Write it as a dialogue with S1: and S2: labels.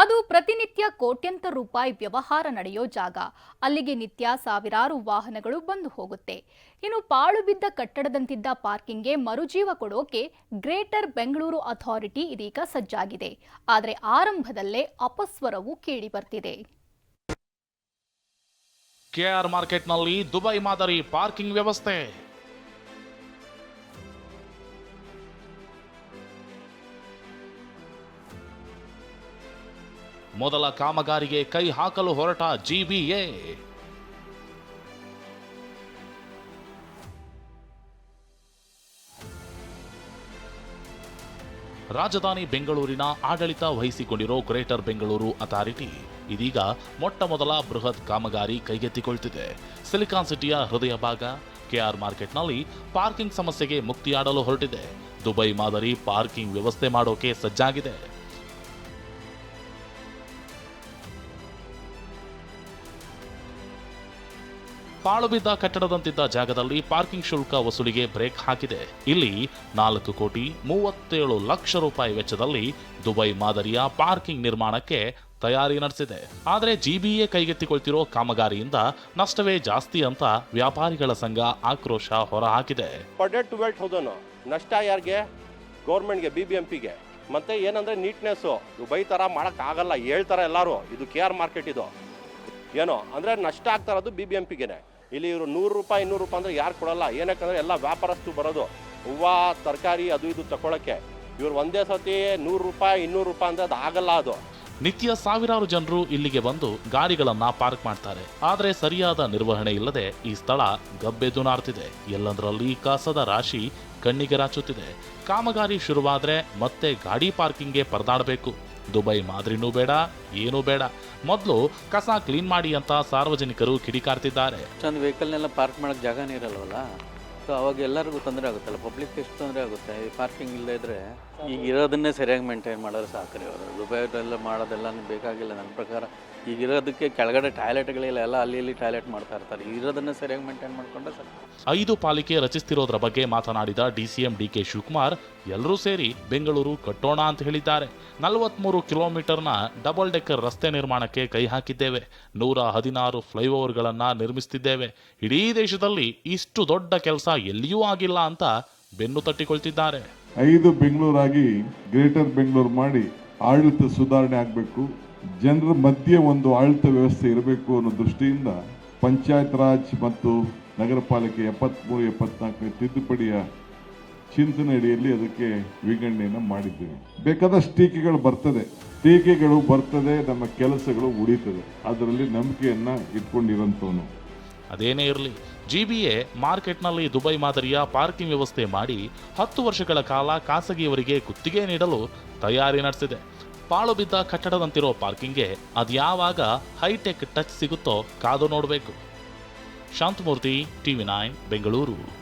S1: ಅದು ಪ್ರತಿನಿತ್ಯ ಕೋಟ್ಯಂತರ ರೂಪಾಯಿ ವ್ಯವಹಾರ ನಡೆಯೋ ಜಾಗ. ಅಲ್ಲಿಗೆ ನಿತ್ಯ ಸಾವಿರಾರು ವಾಹನಗಳು ಬಂದು ಹೋಗುತ್ತೆ. ಇನ್ನು ಪಾಳು ಬಿದ್ದ ಕಟ್ಟಡದಂತಿದ್ದ ಪಾರ್ಕಿಂಗ್ಗೆ ಮರುಜೀವ ಕೊಡೋಕೆ ಗ್ರೇಟರ್ ಬೆಂಗಳೂರು ಅಥಾರಿಟಿ ಇದೀಗ ಸಜ್ಜಾಗಿದೆ. ಆದರೆ ಆರಂಭದಲ್ಲೇ ಅಪಸ್ವರವು ಕೇಳಿ ಬರ್ತಿದೆ.
S2: ಕೆಆರ್ ಮಾರ್ಕೆಟ್ನಲ್ಲಿ ದುಬೈ ಮಾದರಿ ಪಾರ್ಕಿಂಗ್ ವ್ಯವಸ್ಥೆ. ಮೊದಲ ಕಾಮಗಾರಿಗೆ ಕೈ ಹಾಕಲು ಹೊರಟ ಜಿಬಿಎ ರಾಜಧಾನಿ ಬೆಂಗಳೂರಿನ ಆಡಳಿತ ವಹಿಸಿಕೊಂಡಿರೋ ಗ್ರೇಟರ್ ಬೆಂಗಳೂರು ಅಥಾರಿಟಿ ಇದೀಗ ಮೊಟ್ಟ ಮೊದಲ ಬೃಹತ್ ಕಾಮಗಾರಿ ಕೈಗೆತ್ತಿಕೊಳ್ತಿದೆ. ಸಿಲಿಕಾನ್ ಸಿಟಿಯ ಹೃದಯ ಭಾಗ ಕೆಆರ್ ಮಾರ್ಕೆಟ್ನಲ್ಲಿ ಪಾರ್ಕಿಂಗ್ ಸಮಸ್ಯೆಗೆ ಮುಕ್ತಿಯಾಡಲು ಹೊರಟಿದೆ. ದುಬೈ ಮಾದರಿ ಪಾರ್ಕಿಂಗ್ ವ್ಯವಸ್ಥೆ ಮಾಡೋಕೆ ಸಜ್ಜಾಗಿದೆ. ಪಾಳು ಬಿದ್ದ ಕಟ್ಟಡದಂತಿದ್ದ ಜಾಗದಲ್ಲಿ ಪಾರ್ಕಿಂಗ್ ಶುಲ್ಕ ವಸೂಲಿಗೆ ಬ್ರೇಕ್ ಹಾಕಿದೆ. ಇಲ್ಲಿ ನಾಲ್ಕು ಕೋಟಿ ಮೂವತ್ತೇಳು ಲಕ್ಷ ರೂಪಾಯಿ ವೆಚ್ಚದಲ್ಲಿ ದುಬೈ ಮಾದರಿಯ ಪಾರ್ಕಿಂಗ್ ನಿರ್ಮಾಣಕ್ಕೆ ತಯಾರಿ ನಡೆಸಿದೆ. ಆದರೆ ಜಿಬಿಎ ಕೈಗೆತ್ತಿಕೊಳ್ತಿರೋ ಕಾಮಗಾರಿಯಿಂದ ನಷ್ಟವೇ ಜಾಸ್ತಿ ಅಂತ ವ್ಯಾಪಾರಿಗಳ ಸಂಘ ಆಕ್ರೋಶ ಹೊರಹಾಕಿದೆ.
S3: ನಷ್ಟ ಯಾರಿಗೆ? ಗೌರ್ಮೆಂಟ್ಗೆ, ಬಿ ಬಿ ಎಂ ಪಿಗೆ. ಮತ್ತು ಏನಂದರೆ ನೀಟ್ನೆಸ್ಸು. ದುಬೈ ಥರ ಮಾಡೋಕ್ಕಾಗಲ್ಲ, ಹೇಳ್ತಾರೆ ಎಲ್ಲರೂ. ಇದು ಕೆ ಆರ್ ಮಾರ್ಕೆಟ್ ಇದು. ಏನೋ, ಅಂದರೆ ನಷ್ಟ ಆಗ್ತಾ ಇರೋದು ಬಿ ಬಿ ಎಂ ಪಿಗೆ ಇಲ್ಲಿ ಇವರು ನೂರು ರೂಪಾಯಿ, ಇನ್ನೂರು ರೂಪಾಯಿ ಅಂದರೆ ಯಾರು ಕೊಡಲ್ಲ. ಏನಕ್ಕಂದ್ರೆ ಎಲ್ಲ ವ್ಯಾಪಾರಸ್ತು ಬರೋದು. ಹೂವು, ತರಕಾರಿ ಅದು ಇದು ತಗೊಳಕ್ಕೆ ಇವ್ರು ಒಂದೇ ಸತಿ ನೂರು ರೂಪಾಯಿ, ಇನ್ನೂರು ರೂಪಾಯಿ ಅಂದರೆ ಅದು ಆಗಲ್ಲ ಅದು.
S2: ನಿತ್ಯ ಸಾವಿರಾರು ಜನರು ಇಲ್ಲಿಗೆ ಬಂದು ಗಾಡಿಗಳನ್ನ ಪಾರ್ಕ್ ಮಾಡ್ತಾರೆ. ಆದರೆ ಸರಿಯಾದ ನಿರ್ವಹಣೆ ಇಲ್ಲದೆ ಈ ಸ್ಥಳ ಗಬ್ಬೆದು ನಾರ್ತಿದೆ ಎಲ್ಲಂದರಲ್ಲಿ ಕಸದ ರಾಶಿ ಕಣ್ಣಿಗೆ ರಾಚುತ್ತಿದೆ. ಕಾಮಗಾರಿ ಶುರುವಾದ್ರೆ ಮತ್ತೆ ಗಾಡಿ ಪಾರ್ಕಿಂಗ್ಗೆ ಪರದಾಡಬೇಕು. ದುಬೈ ಮಾದರಿನೂ ಬೇಡ, ಏನೂ ಬೇಡ. ಮೊದಲು ಕಸ ಕ್ಲೀನ್ ಮಾಡಿ ಅಂತ ಸಾರ್ವಜನಿಕರು ಕಿಡಿಕಾರ್ತಿದ್ದಾರೆ.
S4: ಅಷ್ಟೊಂದು ವೆಹಿಕಲ್ನೆಲ್ಲ ಪಾರ್ಕ್ ಮಾಡೋಕ್ಕೆ ಜಾಗನೇ ಇರಲ್ವಲ್ಲ ಸೊ ಅವಾಗ ಎಲ್ಲರಿಗೂ ತೊಂದರೆ ಆಗುತ್ತಲ್ಲ? ಪಬ್ಲಿಕ್ ಎಷ್ಟು ತೊಂದರೆ ಆಗುತ್ತೆ? ಈ ಪಾರ್ಕಿಂಗ್ ಇಲ್ಲದೇ ಇದ್ದರೆ ಈಗ ಇರೋದನ್ನೇ ಸರಿಯಾಗಿ ಮೇಂಟೈನ್ ಮಾಡೋರು ಸಾಕ್ರಿ ಅವರು. ದುಬೈದೆಲ್ಲ ಮಾಡೋದೆಲ್ಲ ಬೇಕಾಗಿಲ್ಲ. ನನ್ನ ಪ್ರಕಾರ ಈಗ ಇರೋದಕ್ಕೆ ಕೆಳಗಡೆ ಟಾಯ್ಲೆಟ್ಗಳಿಲ್ಲ ಎಲ್ಲ ಅಲ್ಲಿ ಇಲ್ಲಿ ಟಾಯ್ಲೆಟ್ ಮಾಡ್ತಾ ಇರ್ತಾರೆ. ಇರೋದನ್ನ ಸರಿಯಾಗಿ ಮೇಂಟೈನ್ ಮಾಡಿಕೊಂಡ್ರೆ ಸರ್
S2: ಐದು ಪಾಲಿಕೆ ರಚಿಸ್ತಿರೋದ್ರ ಬಗ್ಗೆ ಮಾತನಾಡಿದ ಡಿಸಿಎಂ ಡಿಕೆ ಶಿವಕುಮಾರ್ ಎಲ್ಲರೂ ಸೇರಿ ಬೆಂಗಳೂರು ಕಟ್ಟೋಣ ಅಂತ ಹೇಳಿದ್ದಾರೆ. ನಲವತ್ಮೂರು ಕಿಲೋಮೀಟರ್ನ ಡಬಲ್ ಡೆಕ್ಕರ್ ರಸ್ತೆ ನಿರ್ಮಾಣಕ್ಕೆ ಕೈ ಹಾಕಿದ್ದೇವೆ. ನೂರ ಹದಿನಾರು ಫ್ಲೈಓವರ್ಗಳನ್ನು ನಿರ್ಮಿಸುತ್ತಿದ್ದೇವೆ ಇಡೀ ದೇಶದಲ್ಲಿ ಇಷ್ಟು ದೊಡ್ಡ ಕೆಲಸ ಎಲ್ಲಿಯೂ ಆಗಿಲ್ಲ ಅಂತ ಬೆನ್ನು ತಟ್ಟಿಕೊಳ್ತಿದ್ದಾರೆ.
S5: ಐದು ಬೆಂಗಳೂರಾಗಿ ಗ್ರೇಟರ್ ಬೆಂಗಳೂರು ಮಾಡಿ ಆಡಳಿತ ಸುಧಾರಣೆ ಆಗಬೇಕು. ಜನರ ಮಧ್ಯೆ ಒಂದು ಆಡಳಿತ ವ್ಯವಸ್ಥೆ ಇರಬೇಕು ಅನ್ನೋ ದೃಷ್ಟಿಯಿಂದ ಪಂಚಾಯತ್ ರಾಜ್ ಮತ್ತು ನಗರ ಪಾಲಿಕೆ ಎಪ್ಪತ್ತ್ಮೂರು ಎಪ್ಪತ್ನಾಲ್ಕನೇ ತಿದ್ದುಪಡಿಯ ಚಿಂತನೆ ಅಡಿಯಲ್ಲಿ ಅದಕ್ಕೆ ವಿಂಗಡಣೆಯನ್ನು ಮಾಡಿದ್ದೇವೆ. ಬೇಕಾದಷ್ಟು ಟೀಕೆಗಳು ಬರ್ತದೆ. ಟೀಕೆಗಳು ಬರ್ತದೆ, ನಮ್ಮ ಕೆಲಸಗಳು ಉಳಿತದೆ. ಅದರಲ್ಲಿ ನಂಬಿಕೆಯನ್ನು ಇಟ್ಕೊಂಡಿರುವಂಥವನು
S2: ಅದೇನೇ ಇರಲಿ. ಜಿ ಬಿ ಎ ಮಾರ್ಕೆಟ್ನಲ್ಲಿ ದುಬೈ ಮಾದರಿಯ ಪಾರ್ಕಿಂಗ್ ವ್ಯವಸ್ಥೆ ಮಾಡಿ ಹತ್ತು ವರ್ಷಗಳ ಕಾಲ ಖಾಸಗಿಯವರಿಗೆ ಗುತ್ತಿಗೆ ನೀಡಲು ತಯಾರಿ ನಡೆಸಿದೆ. ಪಾಳು ಬಿದ್ದ ಕಟ್ಟಡದಂತಿರೋ ಪಾರ್ಕಿಂಗ್ಗೆ ಅದ್ಯಾವಾಗ ಹೈಟೆಕ್ ಟಚ್ ಸಿಗುತ್ತೋ ಕಾದು ನೋಡಬೇಕು. Shanthamurthy TV nine Bengaluru.